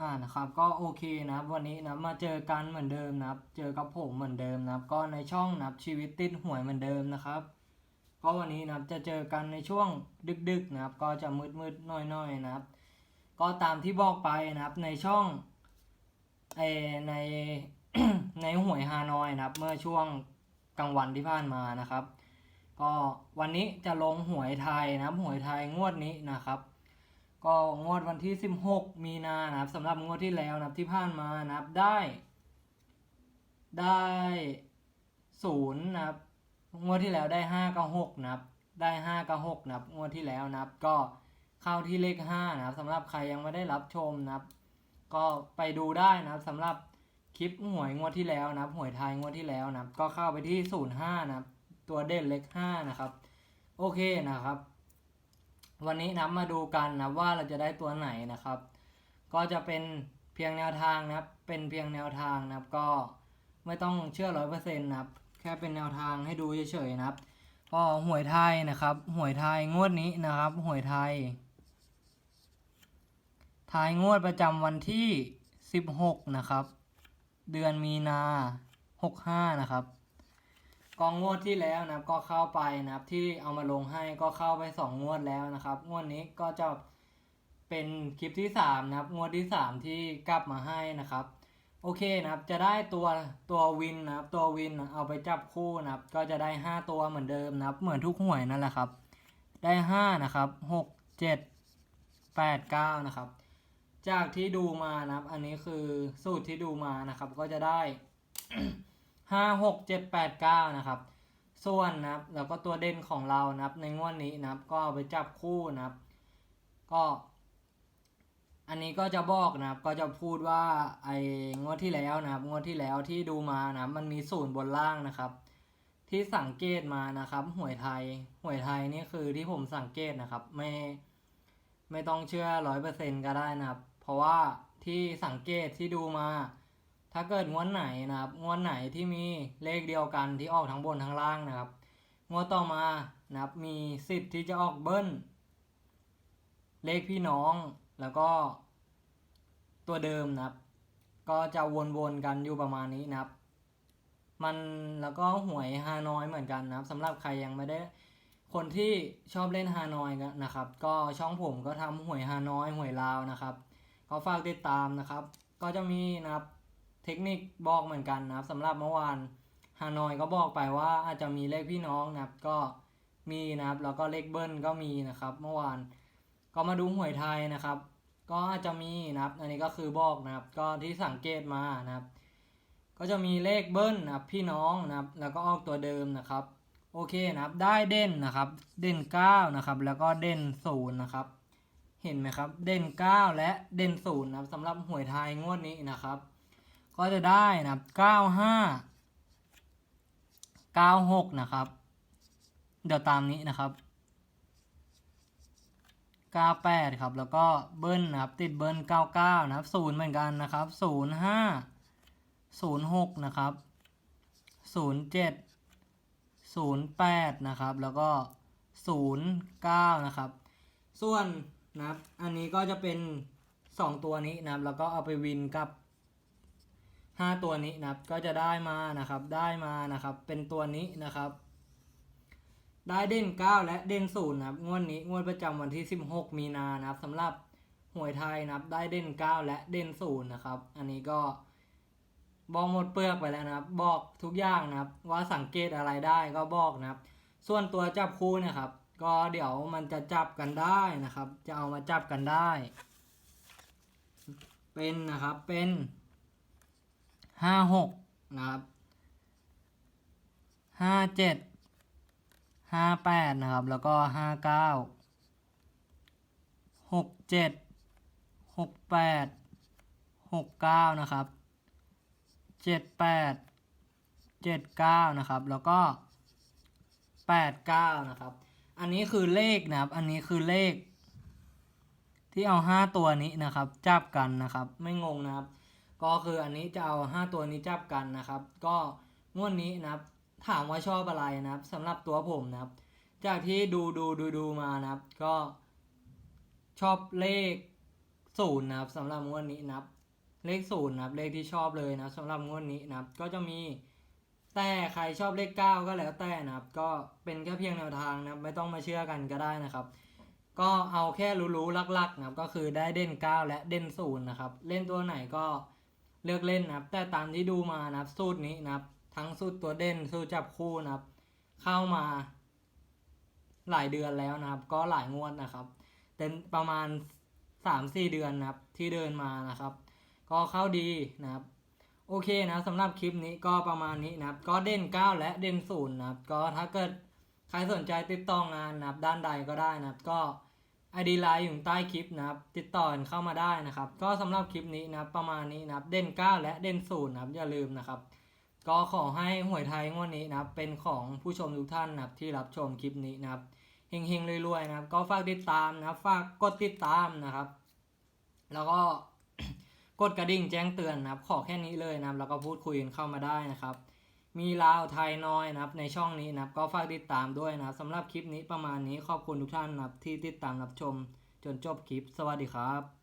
อ่านะครับก็โอเคนะครับวันนี้นะมาเจอกันเหมือนเดิมนะครับ เจอกับผมเหมือนเดิมนะครับ ก็ในช่องนะครับชีวิตติดหวยเหมือนเดิมนะครับก็วันนี้นะครับจะเจอกันในช่วงดึกๆนะครับ ก็จะมืดๆหน่อยๆนะครับ ก็ตามที่บอกไปนะครับในช่องเอในในหวยฮานอยนะครับ เมื่อช่วงกลางวันที่ผ่านมานะครับ ก็วันนี้จะลงหวยไทยนะครับหวยไทยงวดนี้นะครับ ก็งวดวันที่ 16 มีนานะครับสำหรับงวดที่แล้วนะครับที่ผ่านมานะครับได้ ได้ศูนย์นะครับงวดที่แล้วได้ห้ากับหกนะครับได้ห้ากับหกนะครับงวดที่แล้วนะครับก็เข้าที่เลขห้านะครับสำหรับใครยังไม่ได้รับชมนะครับ ก็ไปดูได้นะครับสำหรับคลิปหวยงวดที่แล้วนะครับ หวยไทยงวดที่แล้วนะครับ ก็เข้าไปที่ศูนย์ห้านะครับ ตัวเด่นเลขห้านะครับ โอเคนะครับ วันนี้นะมาดูกันนะว่าเราจะได้ตัวไหนนะครับ ก็จะเป็นเพียงแนวทางนะครับ เป็นเพียงแนวทางนะครับ ก็ไม่ต้องเชื่อร้อยเปอร์เซ็นต์นะครับ แค่เป็นแนวทางให้ดูเฉยๆนะครับ ก็หวยไทยนะครับ หวยไทยงวดนี้นะครับ หวยไทยทายงวดประจำวันที่ 16 นะครับ เดือนมีนา 65 นะครับ กองงวดที่แล้วนะครับก็เข้าไปนะครับที่เอามาลงให้ก็เข้าไปสองงวดแล้วนะครับ งวดนี้ก็จะเป็นคลิปที่สามนะครับ งวดที่สามที่กลับมาให้นะครับ โอเคนะครับจะได้ตัวตัววินนะครับตัววินเอาไปจับคู่นะครับ ก็จะได้ห้าตัวเหมือนเดิมนะครับ เหมือนทุกหวยนั่นแหละครับ ได้ห้านะครับหกเจ็ดแปดเก้านะครับ จากที่ดูมานะครับ อันนี้คือสูตรที่ดูมานะครับ ก็จะได้ ห้าหกเจ็ดแปดเก้านะครับ ส่วนนะครับแล้วก็ตัวเด่นของเรานะครับ ในงวดนี้นะครับ ก็ไปจับคู่นะครับ ก็ อันนี้ก็จะบอกนะครับ ก็จะพูดว่าไอ้งวดที่แล้วนะครับ งวดที่แล้วที่ดูมานะครับมันมีศูนย์บนล่างนะครับ ที่สังเกตมานะครับ หวยไทย หวยไทยนี่คือที่ผมสังเกตนะครับ ไม่ ไม่ต้องเชื่อร้อยเปอร์เซ็นก็ได้นะครับ เพราะว่าที่สังเกตที่ดูมา ถ้าเกิดงวดไหนนะครับงวดไหนที่มีเลขเดียวกันที่ออกทั้งบนทั้งล่างนะครับงวดต่อมานะครับมีสิทธิ์ที่จะออกเบิ้ลเลขพี่น้องแล้วก็ตัวเดิมนะครับ ก็จะวนๆกันอยู่ประมาณนี้นะครับ มันแล้วก็หวยฮานอยเหมือนกันนะครับสำหรับใครยังไม่ได้คนที่ชอบเล่นฮานอยนนะครับ ก็ช่องผมก็ทำหวยฮานอยหวยลาวนะครับ ก็ฝากติดตามนะครับ ก็จะมีนะครับ เทคนิคบอกเหมือนกันนะครับสำหรับเมื่อวานฮานอยก็บอกไปว่าอาจจะมีเลขพี่น้องนะครับก็มีนะครับแล้วก็เลขเบิ้ลก็มีนะครับ เมื่อวานก็มาดูหวยไทยนะครับ ก็อาจจะมีนะครับ อันนี้ก็คือบอกนะครับ ก็ที่สังเกตมานะครับ ก็จะมีเลขเบิ้ลนะครับพี่น้องนะครับ แล้วก็ออกตัวเดิมนะครับ โอเคนะครับ ได้เด่นนะครับ เด่น9นะครับ แล้วก็เด่น0นะครับ เห็นไหมครับ เด่น 9 และเด่น0นะครับสำหรับหวยไทยงวดนี้นะครับ ก็จะได้นะครับ95 96นะครับ เดี๋ยวตามนี้นะครับ98ครับ แล้วก็เบิ้ลนะครับ ติดเบิ้ล99นะครับ0เหมือนกันนะครับ05 06นะครับ07 08นะครับ แล้วก็09นะครับ ส่วนนะครับ อันนี้ก็จะเป็น2ตัวนี้นะครับ แล้วก็เอาไปวินกับ 5 ตัวนี้นะครับก็จะได้มานะครับได้มานะครับเป็นตัวนี้นะครับได้เด่น 9 และเด่น0นะครับงวดนี้งวดประจำวันที่ 16 มีนานะครับสำหรับหวยไทยนะครับได้เด่น 9 และเด่น0นะครับอันนี้ก็บอกหมดเปลือกไปแล้วนะครับ บอกทุกอย่างนะครับ ว่าสังเกตอะไรได้ก็บอกนะครับ ส่วนตัวจับคู่นะครับ ก็เดี๋ยวมันจะจับกันได้นะครับ จะเอามาจับกันได้ เป็นนะครับเป็น ห้าหกนะครับห้าเจ็ดห้าแปดนะครับ แล้วก็ห้าเก้าหกเจ็ดหกแปดหกเก้านะครับเจ็ดแปดเจ็ดเก้านะครับ แล้วก็แปดเก้านะครับ อันนี้คือเลขนะครับ อันนี้คือเลข ที่เอาห้าตัวนี้นะครับ จับกันนะครับ ไม่งงนะครับ ก็คืออันนี้จะเอาห้าตัวนี้จับกันนะครับ ก็งวดนี้นะครับถามว่าชอบอะไรนะครับสำหรับตัวผมนะครับ จากที่ดูดูดูดูมานะครับ ก็ชอบเลขศูนย์นะครับสำหรับงวดนี้นะครับ เลขศูนย์นะครับเลขที่ชอบเลยนะสำหรับงวดนี้นะครับ ก็จะมีแต่ใครชอบเลขเก้าก็แล้วแต่นะครับ ก็เป็นแค่เพียงแนวทางนะครับไม่ต้องมาเชื่อกันก็ได้นะครับ ก็เอาแค่รู้ๆลักๆนะครับ ก็คือได้เด่นเก้าและเด่นศูนย์นะครับ เล่นตัวไหนก็ เลือกเล่นนะครับ แต่ตามที่ดูมานะครับ สูตรนี้นะครับ ทั้งสูตรตัวเด่นสูตรจับคู่นะครับ เข้ามาหลายเดือนแล้วนะครับ ก็หลายงวดนะครับเป็นประมาณสามสี่เดือนนะครับ ที่เดินมานะครับ ก็เข้าดีนะครับ โอเคนะสำหรับคลิปนี้ก็ประมาณนี้นะครับ ก็เด่น 9 และเด่นศูนย์นะครับ ก็ถ้าเกิดใครสนใจติดต่องานนะครับ ด้านใดก็ได้นะครับก็ ไอดีไลน์อยู่ใต้คลิปนะครับ ติดต่อกันเข้ามาได้นะครับ ก็สำหรับคลิปนี้นะครับ ประมาณนี้นะครับ เด่น 9 และเด่นศูนย์นะครับอย่าลืมนะครับ ก็ขอให้หวยไทยงวดนี้นะครับ เป็นของผู้ชมทุกท่านนะครับที่รับชมคลิปนี้นะครับเฮงๆรวยๆนะครับ ก็ฝากติดตามนะครับ ฝากกดติดตามนะครับ แล้วก็กดกระดิ่งแจ้งเตือนนะครับ ขอแค่นี้เลยนะครับ แล้วก็พูดคุยกันเข้ามาได้นะครับ มีลาวไทยน้อยนะครับในช่องนี้นะครับก็ฝากติดตามด้วยนะครับสำหรับคลิปนี้ประมาณนี้ขอบคุณทุกท่านนะครับที่ติดตามรับชมจนจบคลิป สวัสดีครับ